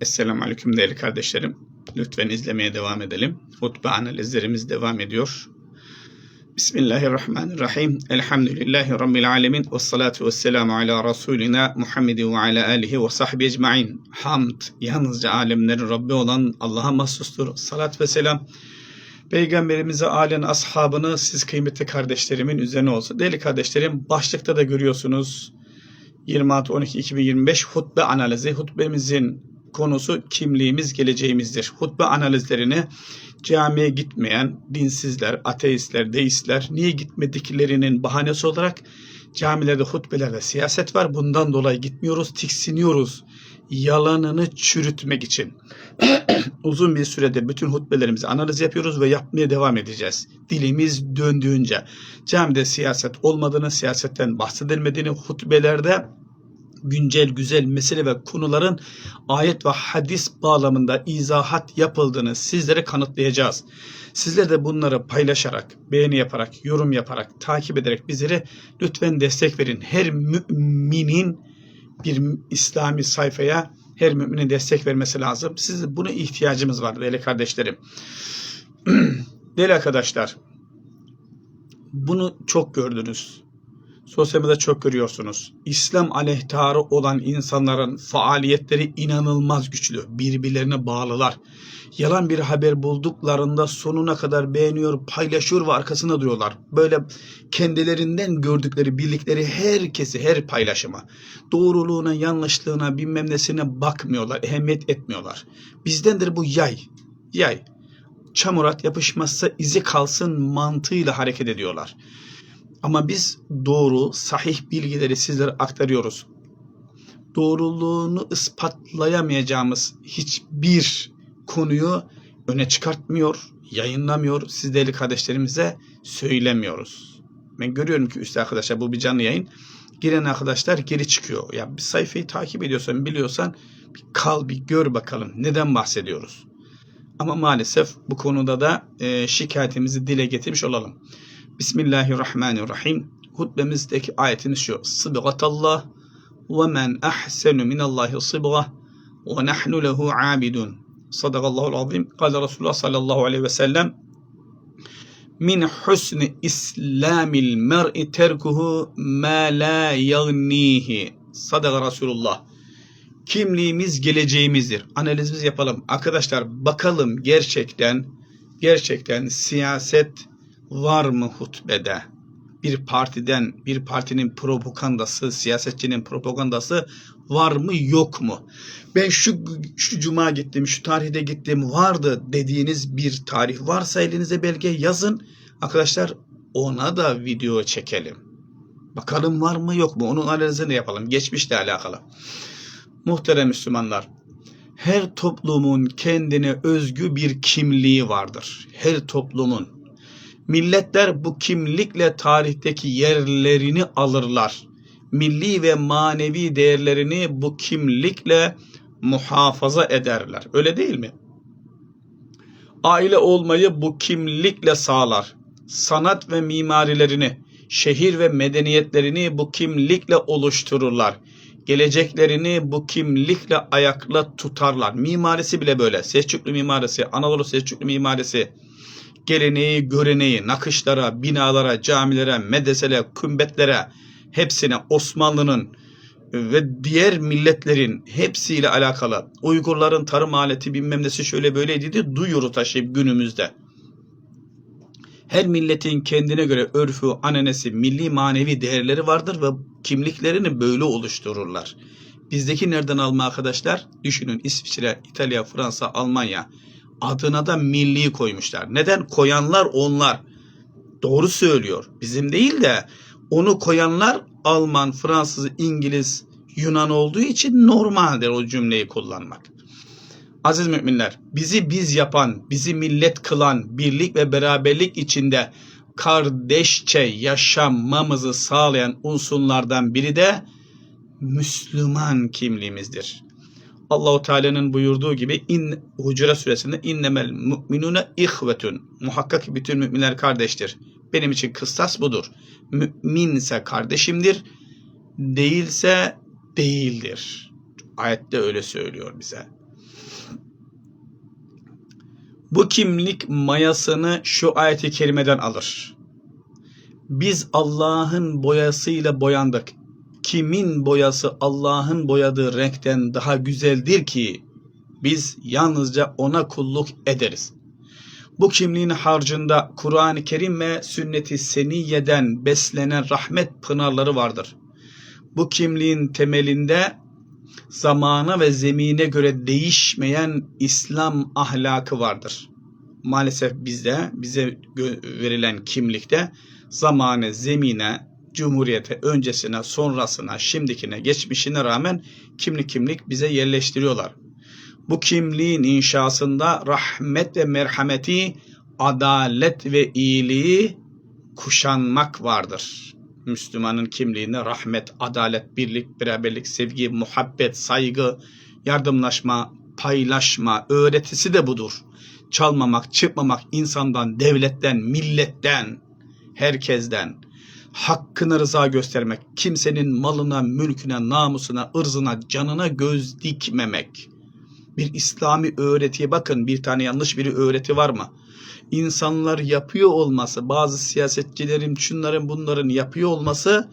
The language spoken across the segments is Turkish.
Esselamu Aleyküm değerli kardeşlerim. Lütfen izlemeye devam edelim. Hutbe analizlerimiz devam ediyor. Bismillahirrahmanirrahim. Elhamdülillahi Rabbil alemin. Ve salatu ve selamu ala Resulina Muhammedi ve ala alihi ve sahbihi ecmain. Hamd, yalnızca alemlerin Rabbi olan Allah'a mahsustur. Salat ve selam. Peygamberimize, alen ashabını, siz kıymetli kardeşlerimin üzerine olsun. Değerli kardeşlerim, başlıkta da görüyorsunuz. 26-12-2025 hutbe analizi. Hutbemizin konusu kimliğimiz, geleceğimizdir. Hutbe analizlerini camiye gitmeyen dinsizler, ateistler, deistler niye gitmediklerinin bahanesi olarak camilerde, hutbelerde siyaset var. Bundan dolayı gitmiyoruz, tiksiniyoruz. Yalanını çürütmek için. Uzun bir süredir bütün hutbelerimizi analiz yapıyoruz ve yapmaya devam edeceğiz. Dilimiz döndüğünce. Camide siyaset olmadığını, siyasetten bahsedilmediğini, hutbelerde güncel güzel mesele ve konuların ayet ve hadis bağlamında izahat yapıldığını sizlere kanıtlayacağız. Sizler de bunları paylaşarak, beğeni yaparak, yorum yaparak, takip ederek bizlere lütfen destek verin. Her müminin bir İslami sayfaya her müminin destek vermesi lazım. Siz buna ihtiyacımız var değerli kardeşlerim. değerli arkadaşlar, bunu çok gördünüz. Sosyal medyada çok görüyorsunuz. İslam aleyhtarı olan insanların faaliyetleri inanılmaz güçlü. Birbirlerine bağlılar. Yalan bir haber bulduklarında sonuna kadar beğeniyor, paylaşıyor ve arkasında duruyorlar. Böyle kendilerinden gördükleri, bildikleri herkesi, her paylaşıma, doğruluğuna, yanlışlığına, bilmem nesine bakmıyorlar, ehemmiyet etmiyorlar. Bizdendir bu yay. Yay. Çamurat yapışmazsa izi kalsın mantığıyla hareket ediyorlar. Ama biz doğru, sahih bilgileri sizlere aktarıyoruz. Doğruluğunu ispatlayamayacağımız hiçbir konuyu öne çıkartmıyor, yayınlamıyor, siz değerli kardeşlerimize söylemiyoruz. Ben görüyorum ki üstte arkadaşlar bu bir canlı yayın. Giren arkadaşlar geri çıkıyor. Ya bir sayfayı takip ediyorsan, biliyorsan bir kal bir gör bakalım neden bahsediyoruz. Ama maalesef bu konuda da e, şikayetimizi dile getirmiş olalım. Bismillahirrahmanirrahim. Hutbemizdeki ayetimiz şu. Sıbgatallah ve men ahsenu minallahi sıbga ve nahnu lehu abidun. Sadakallahu azim. Kale Resulullah sallallahu aleyhi ve sellem min husni islamil mer'i terkuhu ma la yagnihi. Sadaka Resulullah. Kimliğimiz geleceğimizdir. Analizimiz yapalım. Arkadaşlar bakalım gerçekten gerçekten siyaset var mı hutbede? Bir partiden, bir partinin propagandası, siyasetçinin propagandası var mı yok mu? Ben şu şu cuma gittim, şu tarihte gittim vardı dediğiniz bir tarih varsa elinize belge yazın. Arkadaşlar ona da video çekelim. Bakalım var mı yok mu? Onun analizini yapalım. Geçmişle alakalı. Muhterem Müslümanlar, her toplumun kendine özgü bir kimliği vardır. Her toplumun Milletler bu kimlikle tarihteki yerlerini alırlar. Milli ve manevi değerlerini bu kimlikle muhafaza ederler. Öyle değil mi? Aile olmayı bu kimlikle sağlar. Sanat ve mimarilerini, şehir ve medeniyetlerini bu kimlikle oluştururlar. Geleceklerini bu kimlikle ayakla tutarlar. Mimarisi bile böyle. Selçuklu mimarisi, Anadolu Selçuklu mimarisi, geleneği, göreneği, nakışlara, binalara, camilere, medreselere, kümbetlere hepsine Osmanlı'nın ve diğer milletlerin hepsiyle alakalı Uygurların tarım aleti bilmem nesi şöyle böyleydi diye duyuru taşıyıp günümüzde. Her milletin kendine göre örfü, ananesi, milli manevi değerleri vardır ve kimliklerini böyle oluştururlar. Bizdeki nereden alma arkadaşlar? Düşünün İsviçre, İtalya, Fransa, Almanya, adına da milli koymuşlar. Neden? Koyanlar onlar. Doğru söylüyor. Bizim değil de onu koyanlar Alman, Fransız, İngiliz, Yunan olduğu için normaldir o cümleyi kullanmak. Aziz müminler, bizi biz yapan, bizi millet kılan, birlik ve beraberlik içinde kardeşçe yaşamamızı sağlayan unsurlardan biri de Müslüman kimliğimizdir. Allahu Teala'nın buyurduğu gibi in Hucure suresinde innemel mu'minune ihvetun. Muhakkak bütün müminler kardeştir. Benim için kıssas budur. Müminse kardeşimdir, değilse değildir. Ayette öyle söylüyor bize. Bu kimlik mayasını şu ayeti kerimeden alır. Biz Allah'ın boyasıyla boyandık. Kimin boyası Allah'ın boyadığı renkten daha güzeldir ki biz yalnızca ona kulluk ederiz. Bu kimliğin harcında Kur'an-ı Kerim ve sünnet-i seniyeden beslenen rahmet pınarları vardır. Bu kimliğin temelinde zamana ve zemine göre değişmeyen İslam ahlakı vardır. Maalesef bizde bize verilen kimlikte zamane, zemine, cumhuriyete, öncesine, sonrasına, şimdikine, geçmişine rağmen kimlik kimlik bize yerleştiriyorlar. Bu kimliğin inşasında rahmet ve merhameti, adalet ve iyiliği kuşanmak vardır. Müslümanın kimliğinde rahmet, adalet, birlik, beraberlik, sevgi, muhabbet, saygı, yardımlaşma, paylaşma öğretisi de budur. Çalmamak, çıkmamak insandan, devletten, milletten, herkesten hakkını rıza göstermek, kimsenin malına, mülküne, namusuna, ırzına, canına göz dikmemek. Bir İslami öğretiye bakın bir tane yanlış bir öğreti var mı? İnsanlar yapıyor olması, bazı siyasetçilerin, şunların bunların yapıyor olması,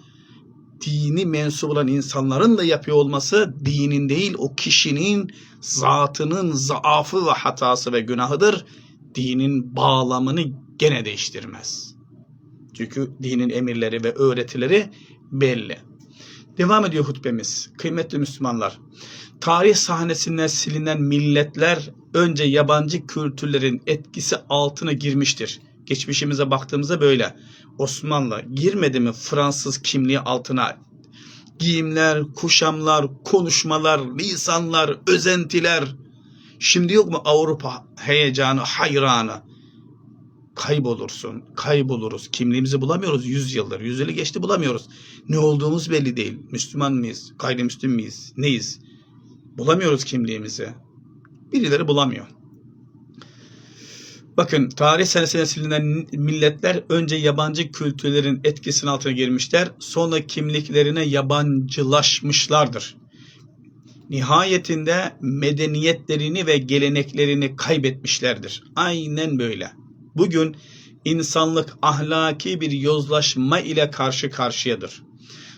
dini mensup olan insanların da yapıyor olması dinin değil o kişinin zatının zaafı ve hatası ve günahıdır. Dinin bağlamını gene değiştirmez. Çünkü dinin emirleri ve öğretileri belli. Devam ediyor hutbemiz. Kıymetli Müslümanlar. Tarih sahnesinden silinen milletler önce yabancı kültürlerin etkisi altına girmiştir. Geçmişimize baktığımızda böyle. Osmanlı girmedi mi Fransız kimliği altına? Giyimler, kuşamlar, konuşmalar, lisanlar, özentiler. Şimdi yok mu Avrupa heyecanı, hayranı? Kaybolursun, kayboluruz. Kimliğimizi bulamıyoruz 100 yıldır. 100 yılı geçti bulamıyoruz. Ne olduğumuz belli değil. Müslüman mıyız, gayrimüslim miyiz, neyiz? Bulamıyoruz kimliğimizi. Birileri bulamıyor. Bakın tarih silinen milletler önce yabancı kültürlerin etkisinin altına girmişler. Sonra kimliklerine yabancılaşmışlardır. Nihayetinde medeniyetlerini ve geleneklerini kaybetmişlerdir. Aynen böyle. Bugün insanlık ahlaki bir yozlaşma ile karşı karşıyadır.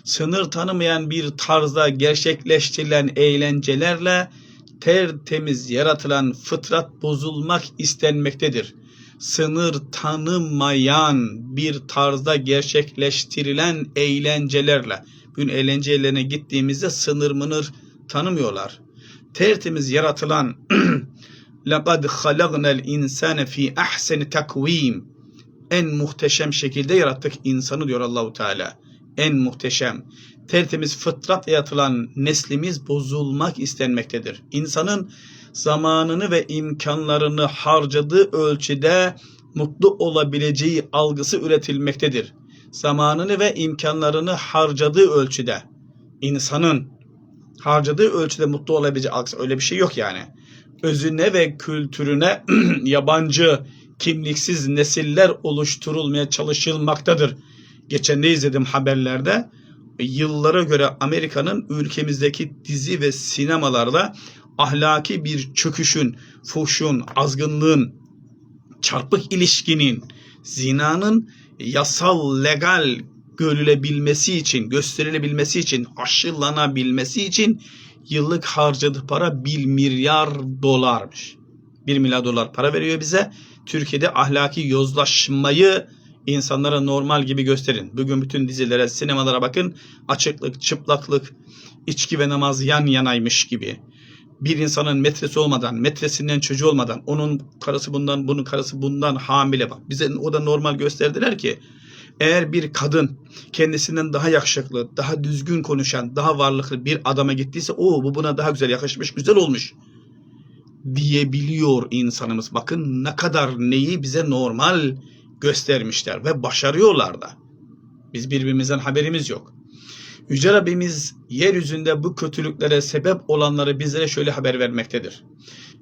Sınır tanımayan bir tarzda gerçekleştirilen eğlencelerle tertemiz yaratılan fıtrat bozulmak istenmektedir. Sınır tanımayan bir tarzda gerçekleştirilen eğlencelerle. Bugün eğlencelerine gittiğimizde sınır mınır tanımıyorlar. Tertemiz yaratılan لَقَدْ خَلَقْنَا الْاِنْسَانَ ف۪ي اَحْسَنِ takvim En muhteşem şekilde yarattık insanı diyor Allahu Teala. En muhteşem, tertemiz fıtrat yatılan neslimiz bozulmak istenmektedir. İnsanın zamanını ve imkanlarını harcadığı ölçüde mutlu olabileceği algısı üretilmektedir. Zamanını ve imkanlarını harcadığı ölçüde insanın harcadığı ölçüde mutlu olabileceği algısı öyle bir şey yok yani özüne ve kültürüne yabancı, kimliksiz nesiller oluşturulmaya çalışılmaktadır. Geçen ne izledim haberlerde? Yıllara göre Amerika'nın ülkemizdeki dizi ve sinemalarda ahlaki bir çöküşün, fuhşun, azgınlığın, çarpık ilişkinin, zinanın yasal, legal görülebilmesi için, gösterilebilmesi için, aşılanabilmesi için yıllık harcadığı para 1 milyar dolarmış. 1 milyar dolar para veriyor bize. Türkiye'de ahlaki yozlaşmayı insanlara normal gibi gösterin. Bugün bütün dizilere, sinemalara bakın. Açıklık, çıplaklık, içki ve namaz yan yanaymış gibi. Bir insanın metresi olmadan, metresinden çocuğu olmadan, onun karısı bundan, bunun karısı bundan hamile bak. Bize o da normal gösterdiler ki eğer bir kadın kendisinden daha yakışıklı, daha düzgün konuşan, daha varlıklı bir adama gittiyse o bu buna daha güzel yakışmış, güzel olmuş diyebiliyor insanımız. Bakın ne kadar neyi bize normal göstermişler ve başarıyorlar da. Biz birbirimizden haberimiz yok. Yüce Rabbimiz yeryüzünde bu kötülüklere sebep olanları bizlere şöyle haber vermektedir.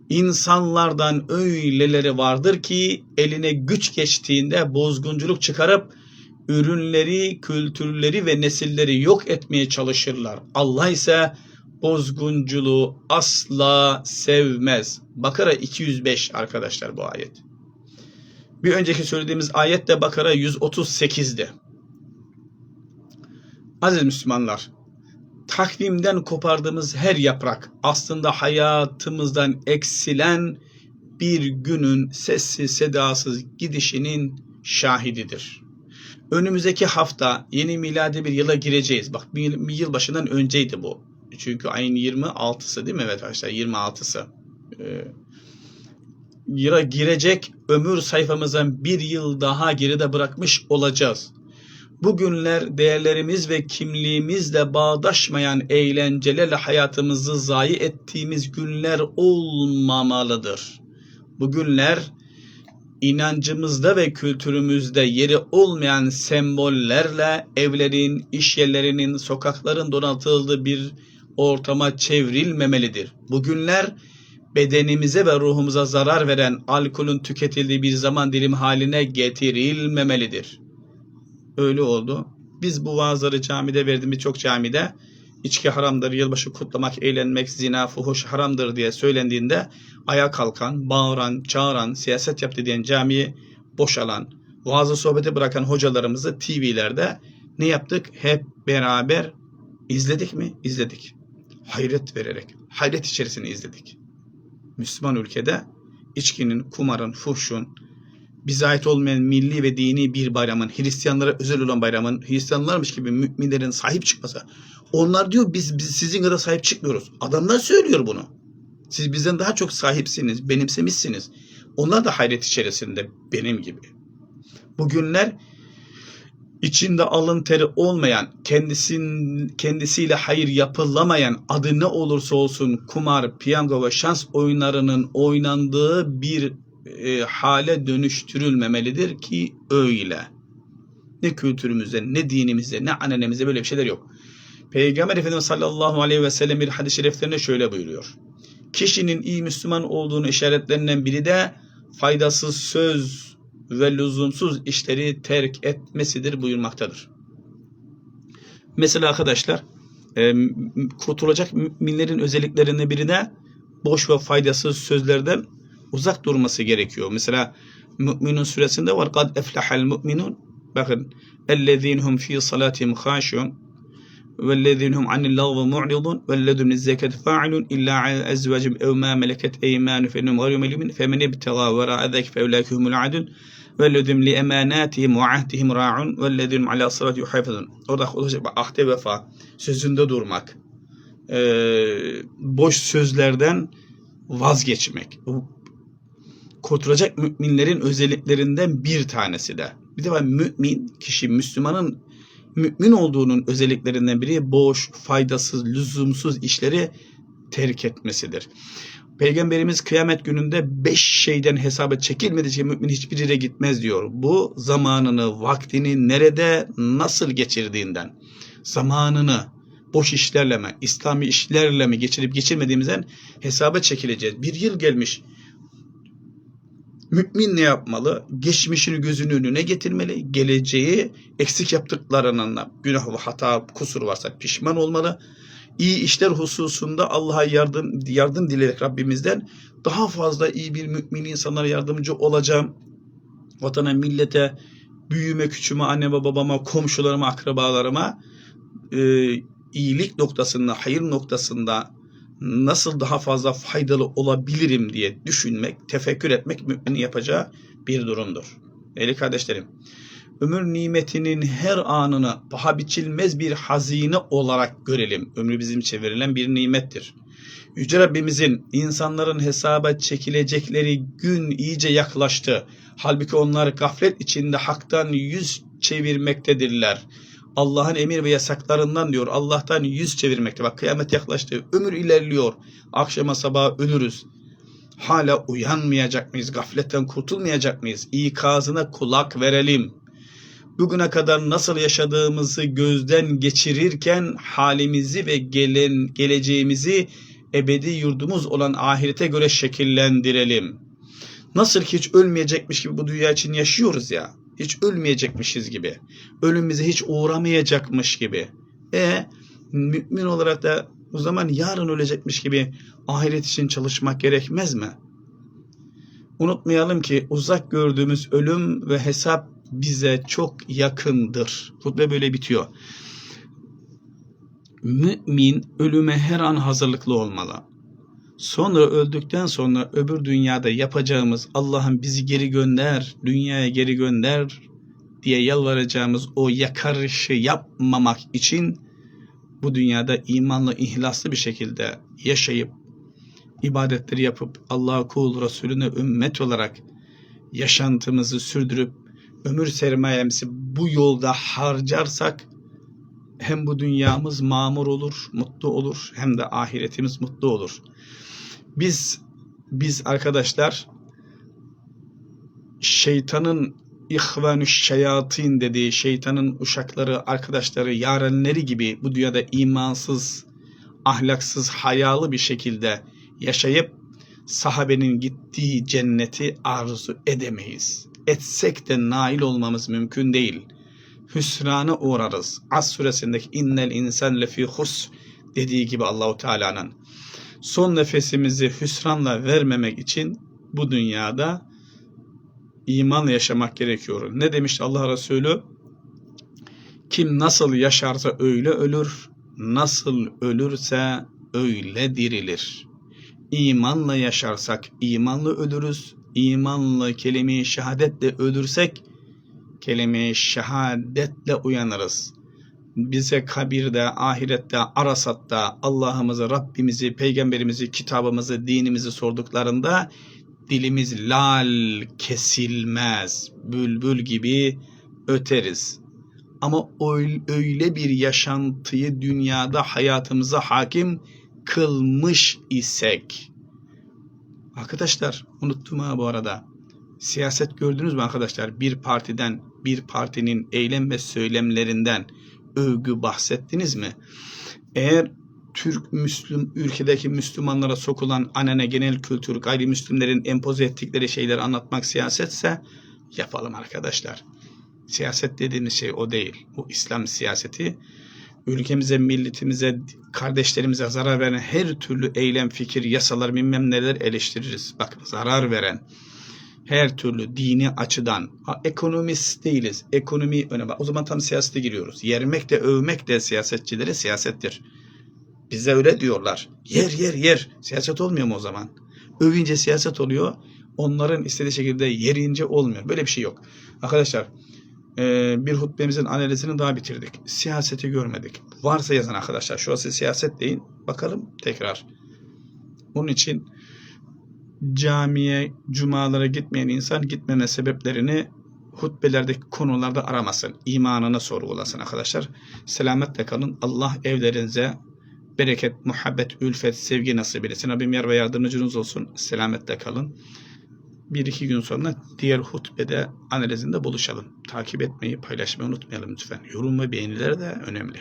İnsanlardan öyleleri vardır ki eline güç geçtiğinde bozgunculuk çıkarıp ürünleri, kültürleri ve nesilleri yok etmeye çalışırlar. Allah ise bozgunculuğu asla sevmez. Bakara 205 arkadaşlar bu ayet. Bir önceki söylediğimiz ayet de Bakara 138'di. Aziz Müslümanlar, takvimden kopardığımız her yaprak aslında hayatımızdan eksilen bir günün sessiz sedasız gidişinin şahididir. Önümüzdeki hafta yeni miladi bir yıla gireceğiz. Bak bir, yıl başından önceydi bu. Çünkü ayın 26'sı değil mi? Evet arkadaşlar 26'sı. Ee, yıla girecek ömür sayfamızdan bir yıl daha geride bırakmış olacağız. Bugünler değerlerimiz ve kimliğimizle bağdaşmayan eğlencelerle hayatımızı zayi ettiğimiz günler olmamalıdır. Bugünler inancımızda ve kültürümüzde yeri olmayan sembollerle evlerin, iş yerlerinin, sokakların donatıldığı bir ortama çevrilmemelidir. Bugünler bedenimize ve ruhumuza zarar veren alkolün tüketildiği bir zaman dilimi haline getirilmemelidir. Öyle oldu. Biz bu vaazları camide verdim birçok camide. İçki haramdır, yılbaşı kutlamak, eğlenmek, zina, fuhuş haramdır diye söylendiğinde ayağa kalkan, bağıran, çağıran, siyaset yaptı diyen camiyi boşalan, vaazı sohbeti bırakan hocalarımızı TV'lerde ne yaptık? Hep beraber izledik mi? İzledik. Hayret vererek, hayret içerisinde izledik. Müslüman ülkede içkinin, kumarın, fuhşun, bize ait olmayan milli ve dini bir bayramın, Hristiyanlara özel olan bayramın, Hristiyanlarmış gibi müminlerin sahip çıkması. Onlar diyor biz, biz sizin kadar sahip çıkmıyoruz. Adamlar söylüyor bunu. Siz bizden daha çok sahipsiniz, benimsemişsiniz. Onlar da hayret içerisinde benim gibi. Bugünler içinde alın teri olmayan, kendisin, kendisiyle hayır yapılamayan, adı ne olursa olsun kumar, piyango ve şans oyunlarının oynandığı bir e, hale dönüştürülmemelidir ki öyle. Ne kültürümüzde, ne dinimizde, ne ananemizde böyle bir şeyler yok. Peygamber Efendimiz sallallahu aleyhi ve sellem bir hadis-i şeriflerinde şöyle buyuruyor. Kişinin iyi Müslüman olduğunu işaretlerinden biri de faydasız söz ve lüzumsuz işleri terk etmesidir buyurmaktadır. Mesela arkadaşlar e, kurtulacak müminlerin özelliklerinden biri de boş ve faydasız sözlerden uzak durması gerekiyor. Mesela Müminun suresinde var. Kad eflahal müminun. Bakın. Ellezinhum fi salatihim haşun. Vellezinhum anil lagvı mu'ridun. Vellezinhum zekati fa'ilun. İlla ala ezvacim ev ma meleket eymanu fennum gayru melimin. Femen ibtega vera edek fevlâkihumul adun. Vellezinhum li emanatihim ve ahdihim ra'un. Vellezinhum ala salat yuhafizun. Orada olacak ahde vefa. Sözünde durmak. Boş sözlerden vazgeçmek kurtulacak müminlerin özelliklerinden bir tanesi de. Bir de var mümin kişi Müslümanın mümin olduğunun özelliklerinden biri boş, faydasız, lüzumsuz işleri terk etmesidir. Peygamberimiz kıyamet gününde beş şeyden hesaba çekilmedikçe mümin hiçbir yere gitmez diyor. Bu zamanını, vaktini nerede, nasıl geçirdiğinden, zamanını boş işlerle mi, İslami işlerle mi geçirip geçirmediğimizden hesaba çekileceğiz. Bir yıl gelmiş, Mümin ne yapmalı? Geçmişini gözünün önüne getirmeli. Geleceği eksik yaptıklarının günah ve hata, kusur varsa pişman olmalı. İyi işler hususunda Allah'a yardım yardım dileyerek Rabbimizden daha fazla iyi bir mümin insanlara yardımcı olacağım. Vatana, millete, büyüme, küçüme, anne ve babama, komşularıma, akrabalarıma e, iyilik noktasında, hayır noktasında nasıl daha fazla faydalı olabilirim diye düşünmek, tefekkür etmek müminin yapacağı bir durumdur. Değerli kardeşlerim, ömür nimetinin her anını paha biçilmez bir hazine olarak görelim. Ömrü bizim için verilen bir nimettir. Yüce Rabbimizin insanların hesaba çekilecekleri gün iyice yaklaştı. Halbuki onlar gaflet içinde haktan yüz çevirmektedirler. Allah'ın emir ve yasaklarından diyor. Allah'tan yüz çevirmekte. Bak kıyamet yaklaştı. Ömür ilerliyor. Akşama sabah ölürüz. Hala uyanmayacak mıyız? Gafletten kurtulmayacak mıyız? İkazına kulak verelim. Bugüne kadar nasıl yaşadığımızı gözden geçirirken halimizi ve gelen geleceğimizi ebedi yurdumuz olan ahirete göre şekillendirelim. Nasıl ki hiç ölmeyecekmiş gibi bu dünya için yaşıyoruz ya hiç ölmeyecekmişiz gibi. Ölüm hiç uğramayacakmış gibi. E mümin olarak da O zaman yarın ölecekmiş gibi ahiret için çalışmak gerekmez mi? Unutmayalım ki uzak gördüğümüz ölüm ve hesap bize çok yakındır. Hutbe böyle bitiyor. Mümin ölüme her an hazırlıklı olmalı. Sonra öldükten sonra öbür dünyada yapacağımız Allah'ım bizi geri gönder, dünyaya geri gönder diye yalvaracağımız o yakarışı yapmamak için bu dünyada imanla ihlaslı bir şekilde yaşayıp ibadetleri yapıp Allah'a kul Resulüne ümmet olarak yaşantımızı sürdürüp ömür sermayemizi bu yolda harcarsak hem bu dünyamız mamur olur, mutlu olur hem de ahiretimiz mutlu olur. Biz biz arkadaşlar şeytanın ihvanü şeyatin dediği şeytanın uşakları, arkadaşları, yarenleri gibi bu dünyada imansız, ahlaksız, hayalı bir şekilde yaşayıp sahabenin gittiği cenneti arzu edemeyiz. Etsek de nail olmamız mümkün değil. Hüsrana uğrarız. Az suresindeki innel insan lefi hus dediği gibi Allahu Teala'nın son nefesimizi hüsranla vermemek için bu dünyada imanla yaşamak gerekiyor. Ne demişti Allah Resulü? Kim nasıl yaşarsa öyle ölür, nasıl ölürse öyle dirilir. İmanla yaşarsak imanla ölürüz, imanla kelime-i şehadetle ölürsek kelime-i şehadetle uyanırız. Bize kabirde, ahirette, arasatta Allah'ımızı, Rabbimizi, peygamberimizi, kitabımızı, dinimizi sorduklarında dilimiz lal kesilmez. Bülbül gibi öteriz. Ama öyle bir yaşantıyı dünyada hayatımıza hakim kılmış isek. Arkadaşlar unuttum ha bu arada. Siyaset gördünüz mü arkadaşlar? Bir partiden, bir partinin eylem ve söylemlerinden övgü bahsettiniz mi? Eğer Türk Müslüm ülkedeki Müslümanlara sokulan anane genel kültür gayrimüslimlerin empoze ettikleri şeyleri anlatmak siyasetse yapalım arkadaşlar. Siyaset dediğimiz şey o değil. Bu İslam siyaseti ülkemize, milletimize, kardeşlerimize zarar veren her türlü eylem, fikir, yasalar, bilmem neler eleştiririz. Bak zarar veren her türlü dini açıdan ha, ekonomist değiliz. Ekonomi öne bak. O zaman tam siyasete giriyoruz. Yermek de övmek de siyasetçilere siyasettir. Bize öyle diyorlar. Yer yer yer. Siyaset olmuyor mu o zaman? Övünce siyaset oluyor. Onların istediği şekilde yerince olmuyor. Böyle bir şey yok. Arkadaşlar bir hutbemizin analizini daha bitirdik. Siyaseti görmedik. Varsa yazın arkadaşlar. Şurası siyaset deyin. Bakalım tekrar. Bunun için camiye, cumalara gitmeyen insan gitmeme sebeplerini hutbelerdeki konularda aramasın. İmanını sorgulasın arkadaşlar. Selametle kalın. Allah evlerinize bereket, muhabbet, ülfet, sevgi nasip etsin. Rabbim yar ve yardımcınız olsun. Selametle kalın. Bir iki gün sonra diğer hutbede analizinde buluşalım. Takip etmeyi, paylaşmayı unutmayalım lütfen. Yorum ve beğeniler de önemli.